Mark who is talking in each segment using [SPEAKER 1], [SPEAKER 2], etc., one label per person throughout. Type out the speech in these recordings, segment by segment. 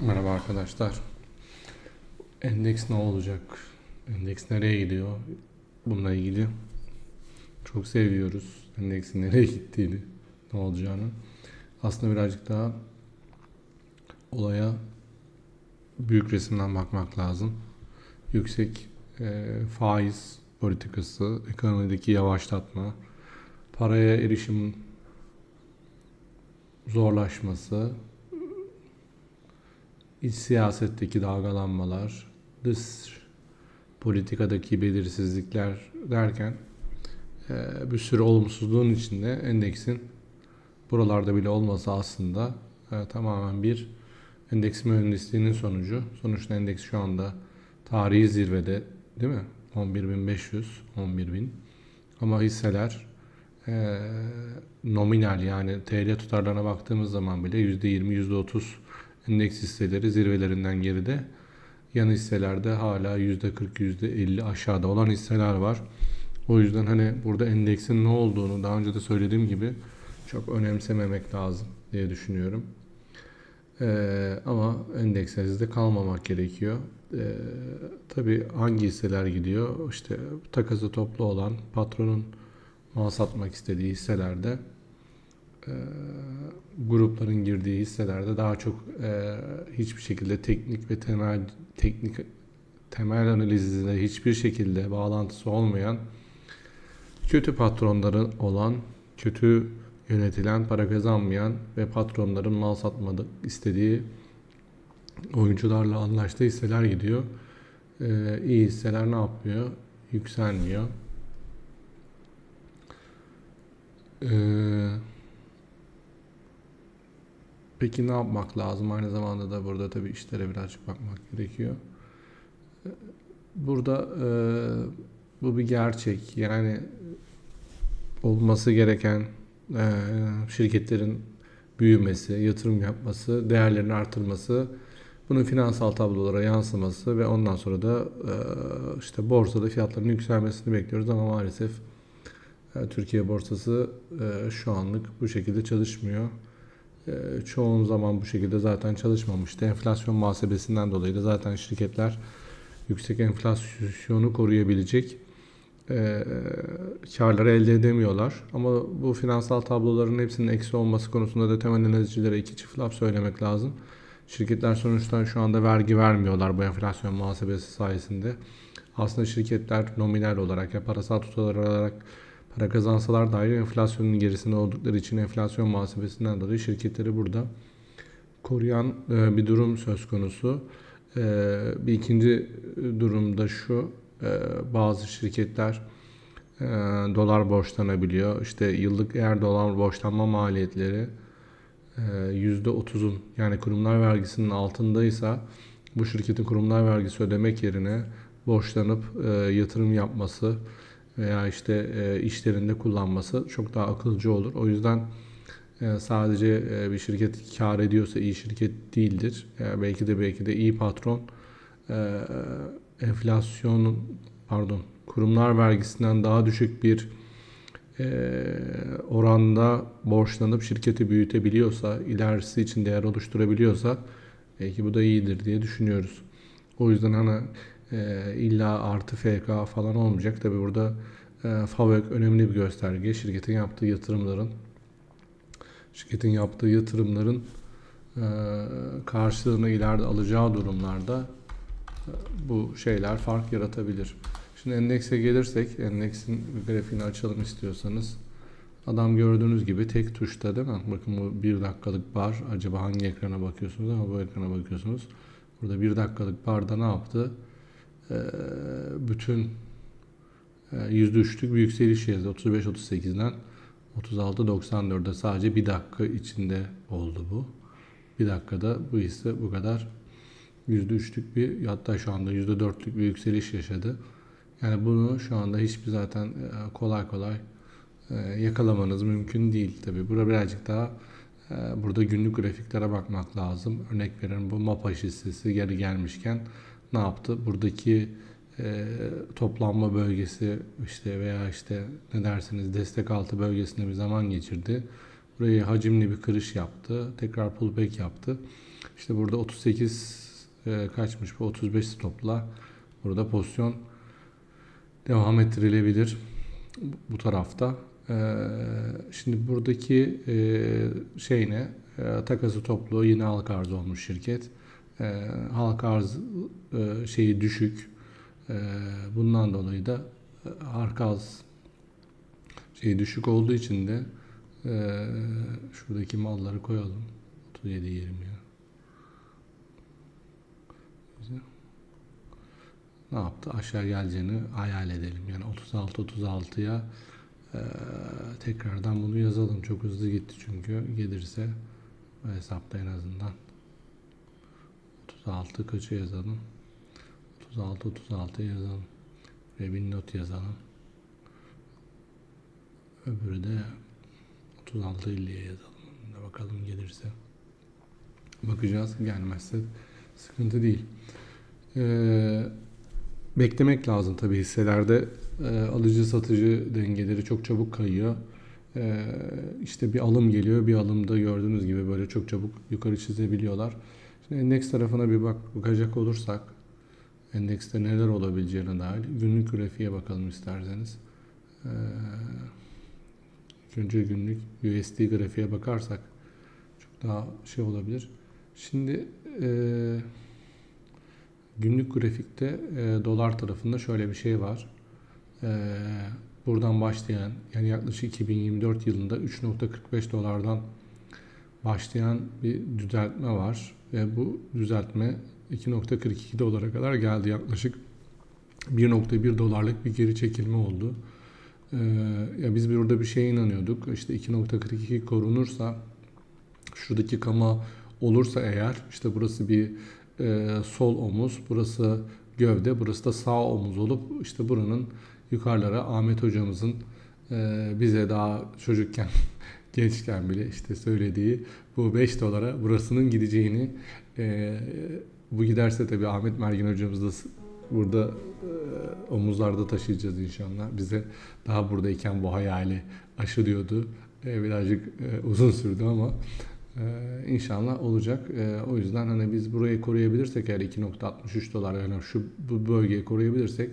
[SPEAKER 1] Merhaba arkadaşlar. Endeks ne olacak? Endeks nereye gidiyor? Bununla ilgili çok seviyoruz. Endeksin nereye gittiğini, ne olacağını. Aslında birazcık daha olaya büyük resimden bakmak lazım. Yüksek e, faiz politikası, ekonomideki yavaşlatma, paraya erişim zorlaşması, iç siyasetteki dalgalanmalar, dış politikadaki belirsizlikler derken e, bir sürü olumsuzluğun içinde endeksin buralarda bile olması aslında e, tamamen bir endeks mühendisliğinin sonucu. Sonuçta endeks şu anda tarihi zirvede değil mi? 11.500, 11.000 ama hisseler e, nominal yani TL tutarlarına baktığımız zaman bile %20, %30 endeks hisseleri zirvelerinden geride. Yan hisselerde hala %40, %50 aşağıda olan hisseler var. O yüzden hani burada endeksin ne olduğunu daha önce de söylediğim gibi çok önemsememek lazım diye düşünüyorum. Ee, ama endekssiz de kalmamak gerekiyor. Ee, tabii hangi hisseler gidiyor? İşte takası toplu olan patronun mal satmak istediği hisselerde e, grupların girdiği hisselerde daha çok e, hiçbir şekilde teknik ve temel teknik temel analizle hiçbir şekilde bağlantısı olmayan kötü patronların olan kötü yönetilen para kazanmayan ve patronların mal satmadı istediği oyuncularla anlaştığı hisseler gidiyor. Ee, iyi hisseler ne yapıyor? Yükselmiyor. Ee, peki ne yapmak lazım? Aynı zamanda da burada tabii işlere birazcık bakmak gerekiyor. Ee, Burada e, bu bir gerçek. Yani olması gereken e, şirketlerin büyümesi, yatırım yapması, değerlerini artırması, bunun finansal tablolara yansıması ve ondan sonra da e, işte borsada fiyatların yükselmesini bekliyoruz ama maalesef e, Türkiye borsası e, şu anlık bu şekilde çalışmıyor. E, çoğun zaman bu şekilde zaten çalışmamıştı. Enflasyon muhasebesinden dolayı da zaten şirketler yüksek enflasyonu koruyabilecek e, karları elde edemiyorlar. Ama bu finansal tabloların hepsinin eksi olması konusunda da temel analizcilere iki çift laf söylemek lazım. Şirketler sonuçta şu anda vergi vermiyorlar bu enflasyon muhasebesi sayesinde. Aslında şirketler nominal olarak ya parasal tutar olarak para kazansalar dahi enflasyonun gerisinde oldukları için enflasyon muhasebesinden dolayı şirketleri burada koruyan e, bir durum söz konusu. E, bir ikinci durumda şu, e, bazı şirketler dolar borçlanabiliyor. İşte yıllık eğer dolar borçlanma maliyetleri yüzde 30'un yani kurumlar vergisinin altındaysa bu şirketin kurumlar vergisi ödemek yerine borçlanıp yatırım yapması veya işte işlerinde kullanması çok daha akılcı olur. O yüzden sadece bir şirket kar ediyorsa iyi şirket değildir. Belki de belki de iyi patron enflasyonun pardon kurumlar vergisinden daha düşük bir oranda borçlanıp şirketi büyütebiliyorsa, ilerisi için değer oluşturabiliyorsa belki bu da iyidir diye düşünüyoruz. O yüzden hani e, illa artı FK falan olmayacak. Tabi burada e, FAVÖK önemli bir gösterge. Şirketin yaptığı yatırımların şirketin yaptığı yatırımların e, karşılığını ileride alacağı durumlarda e, bu şeyler fark yaratabilir. Şimdi endekse gelirsek, endeksin grafiğini açalım istiyorsanız. Adam gördüğünüz gibi tek tuşta değil mi? Bakın bu bir dakikalık bar. Acaba hangi ekrana bakıyorsunuz ama bu ekrana bakıyorsunuz. Burada bir dakikalık barda ne yaptı? Ee, bütün yüzde üçlük bir yükseliş yazdı. 35-38'den 36-94'e sadece bir dakika içinde oldu bu. Bir dakikada bu hisse bu kadar yüzde üçlük bir hatta şu anda yüzde dörtlük bir yükseliş yaşadı. Yani bunu şu anda hiçbir zaten kolay kolay yakalamanız mümkün değil tabi. Burada birazcık daha burada günlük grafiklere bakmak lazım. Örnek veriyorum bu MAPA hissesi geri gelmişken ne yaptı? Buradaki e, toplanma bölgesi işte veya işte ne dersiniz destek altı bölgesinde bir zaman geçirdi. Burayı hacimli bir kırış yaptı. Tekrar pullback yaptı. İşte burada 38 e, kaçmış bu 35 stopla burada pozisyon devam ettirilebilir bu- tarafta. Ee, şimdi buradaki e, şey ne? E, takası toplu yine halka arz olmuş şirket. E, halka arz e, şeyi düşük. E, bundan dolayı da e, halka arz şeyi düşük olduğu için de e, şuradaki malları koyalım. 37 20 ya. Güzel. Ne yaptı? Aşağı geleceğini hayal edelim. Yani 36 36'ya ee, tekrardan bunu yazalım. Çok hızlı gitti çünkü. Gelirse hesapta en azından 36 kaçı yazalım? 36 36 yazalım. Ve bir not yazalım. Öbürü de 36 50'ye yazalım. Buna Bakalım gelirse. Bakacağız. Gelmezse sıkıntı değil. Ee, beklemek lazım tabii hisselerde e, alıcı satıcı dengeleri çok çabuk kayıyor. E, işte bir alım geliyor. Bir alımda gördüğünüz gibi böyle çok çabuk yukarı çizebiliyorlar. Şimdi endeks tarafına bir bak bakacak olursak endekste neler olabileceğine dair günlük grafiğe bakalım isterseniz. E, ilk önce günlük USD grafiğe bakarsak çok daha şey olabilir. Şimdi e, günlük grafikte e, dolar tarafında şöyle bir şey var. Ee, buradan başlayan yani yaklaşık 2024 yılında 3.45 dolardan başlayan bir düzeltme var ve bu düzeltme 2.42 dolara kadar geldi yaklaşık 1.1 dolarlık bir geri çekilme oldu. Ee, ya biz burada bir şeye inanıyorduk. İşte 2.42 korunursa şuradaki kama olursa eğer işte burası bir e, sol omuz, burası gövde, burası da sağ omuz olup işte buranın yukarılara Ahmet hocamızın e, bize daha çocukken gençken bile işte söylediği bu 5 dolara burasının gideceğini e, bu giderse tabii Ahmet Mergin hocamız da burada e, omuzlarda taşıyacağız inşallah. Bize daha buradayken bu hayali aşılıyordu. E, birazcık e, uzun sürdü ama e, inşallah olacak. E, o yüzden hani biz burayı koruyabilirsek eğer 2.63 dolar yani şu bu bölgeyi koruyabilirsek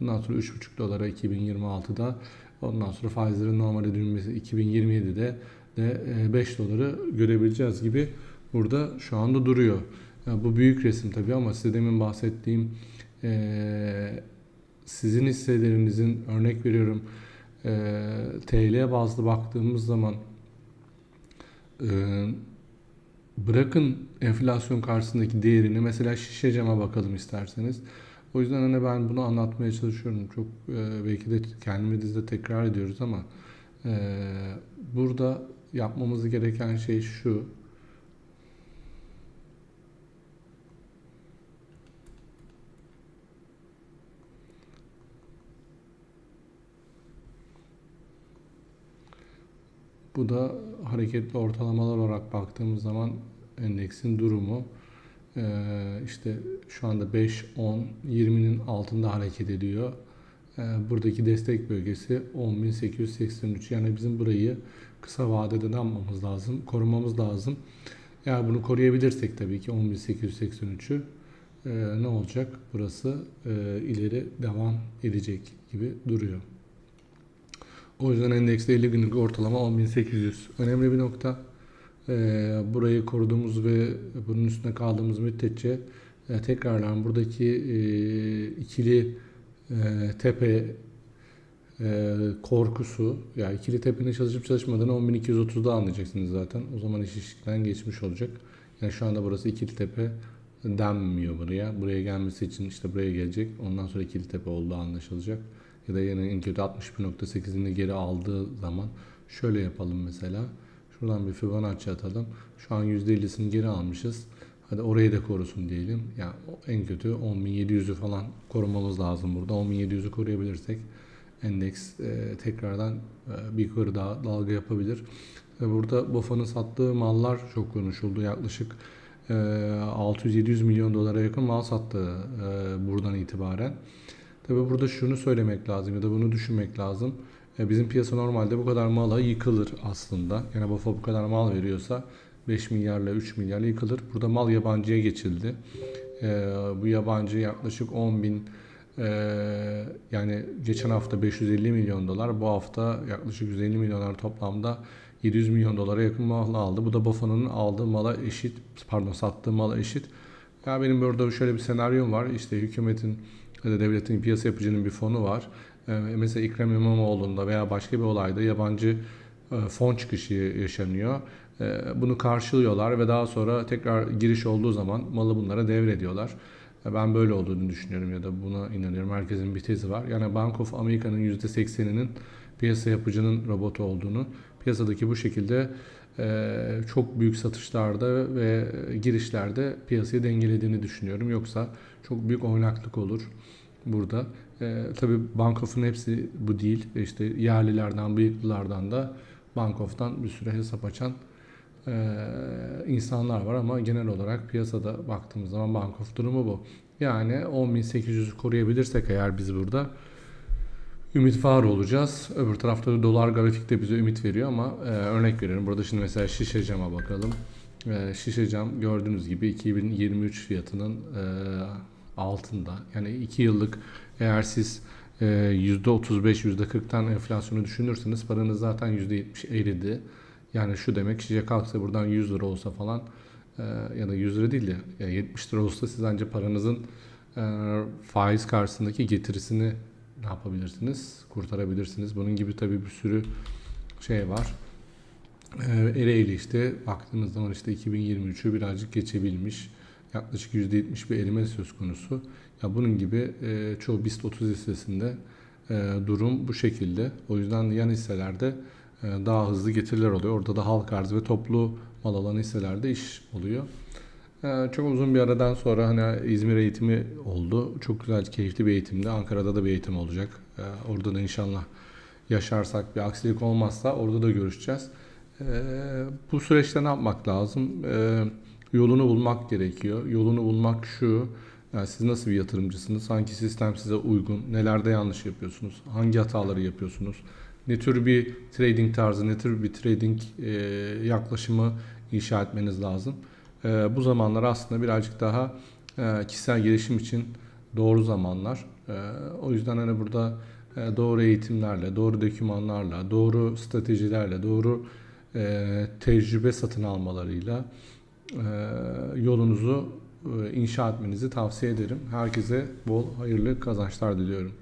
[SPEAKER 1] Bundan sonra 3,5 dolara 2026'da ondan sonra faizlerin normale dönmesi 2027'de de e, 5 doları görebileceğiz gibi burada şu anda duruyor. Yani bu büyük resim tabii ama size demin bahsettiğim e, sizin hisselerinizin örnek veriyorum e, TL bazlı baktığımız zaman e, bırakın enflasyon karşısındaki değerini mesela şişe cama bakalım isterseniz. O yüzden hani ben bunu anlatmaya çalışıyorum. Çok e, belki de kendimizde tekrar ediyoruz ama e, burada yapmamız gereken şey şu. Bu da hareketli ortalamalar olarak baktığımız zaman endeksin durumu. Ee, işte şu anda 5, 10, 20'nin altında hareket ediyor. Ee, buradaki destek bölgesi 10.883. Yani bizim burayı kısa vadede ne yapmamız lazım? Korumamız lazım. Eğer bunu koruyabilirsek tabii ki 10.883'ü e, ne olacak? Burası e, ileri devam edecek gibi duruyor. O yüzden endekste 50 günlük ortalama 10.800. Önemli bir nokta. Ee, burayı koruduğumuz ve bunun üstüne kaldığımız müddetçe e, tekrardan buradaki e, ikili e, tepe korkusu ya ikili tepenin çalışıp çalışmadığını 10.230'da anlayacaksınız zaten. O zaman iş işten geçmiş olacak. Yani şu anda burası ikili tepe denmiyor buraya. Buraya gelmesi için işte buraya gelecek. Ondan sonra ikili tepe olduğu anlaşılacak. Ya da yine en kötü 61.8'ini geri aldığı zaman şöyle yapalım mesela. Şuradan bir Fibonacci atalım. Şu an %50'sini geri almışız. Hadi orayı da korusun diyelim. Yani en kötü 10.700'ü falan korumamız lazım burada. 10.700'ü koruyabilirsek endeks e, tekrardan e, bir yukarı daha dalga yapabilir. Ve burada BOFA'nın sattığı mallar çok konuşuldu. Yaklaşık e, 600-700 milyon dolara yakın mal sattı e, buradan itibaren. Tabi burada şunu söylemek lazım ya da bunu düşünmek lazım. E, bizim piyasa normalde bu kadar mala yıkılır aslında. Yani BAFA bu kadar mal veriyorsa 5 milyarla 3 milyarla yıkılır. Burada mal yabancıya geçildi. E, bu yabancı yaklaşık 10 bin e, yani geçen hafta 550 milyon dolar bu hafta yaklaşık 150 milyon dolar toplamda 700 milyon dolara yakın mal aldı. Bu da BAFA'nın aldığı mala eşit pardon sattığı mala eşit. Ya benim burada şöyle bir senaryom var. İşte hükümetin ya da devletin piyasa yapıcının bir fonu var. Ee, mesela Ekrem İmamoğlu'nda veya başka bir olayda yabancı e, fon çıkışı yaşanıyor. Ee, Bunu karşılıyorlar ve daha sonra tekrar giriş olduğu zaman malı bunlara devrediyorlar. E, Ben böyle olduğunu düşünüyorum ya da buna inanıyorum. Herkesin bir tezi var. Yani Bank of America'nın %80'inin piyasa yapıcının robotu olduğunu, piyasadaki bu şekilde e, çok büyük satışlarda ve girişlerde piyasayı dengelediğini düşünüyorum. Yoksa çok büyük oynaklık olur burada. E, tabii Bank of'un hepsi bu değil. İşte yerlilerden, bıyıklılardan da Bank of'tan bir süre hesap açan e, insanlar var ama genel olarak piyasada baktığımız zaman Bank of durumu bu. Yani 10.800'ü koruyabilirsek eğer biz burada ümit var olacağız. Öbür tarafta da dolar grafik de bize ümit veriyor ama e, örnek veriyorum. Burada şimdi mesela şişe cama bakalım. E, şişe cam gördüğünüz gibi 2023 fiyatının e, altında. Yani 2 yıllık eğer siz e, %35 %40'tan enflasyonu düşünürseniz paranız zaten %70 eridi. Yani şu demek şişe kalksa buradan 100 lira olsa falan e, ya da 100 lira değil de ya 70 lira olsa siz ancak paranızın e, faiz karşısındaki getirisini ne yapabilirsiniz? Kurtarabilirsiniz. Bunun gibi tabii bir sürü şey var. Ee, Ereğli işte baktığınız zaman işte 2023'ü birazcık geçebilmiş. Yaklaşık %70 bir erime söz konusu. Ya bunun gibi e, çoğu BIST 30 hissesinde e, durum bu şekilde. O yüzden yan hisselerde e, daha hızlı getiriler oluyor. Orada da halk arzı ve toplu mal alan hisselerde iş oluyor. Ee, Çok uzun bir aradan sonra hani İzmir eğitimi oldu. Çok güzel, keyifli bir eğitimdi. Ankara'da da bir eğitim olacak. Ee, Orada da inşallah yaşarsak bir aksilik olmazsa orada da görüşeceğiz. Ee, Bu süreçte ne yapmak lazım? Ee, Yolunu bulmak gerekiyor. Yolunu bulmak şu. Yani siz nasıl bir yatırımcısınız? Hangi sistem size uygun? Nelerde yanlış yapıyorsunuz? Hangi hataları yapıyorsunuz? Ne tür bir trading tarzı, ne tür bir trading e, yaklaşımı inşa etmeniz lazım? E, bu zamanlar aslında birazcık daha e, kişisel gelişim için doğru zamanlar. E, o yüzden hani burada e, doğru eğitimlerle, doğru dokümanlarla, doğru stratejilerle, doğru e, tecrübe satın almalarıyla e, yolunuzu e, inşa etmenizi tavsiye ederim. Herkese bol hayırlı kazançlar diliyorum.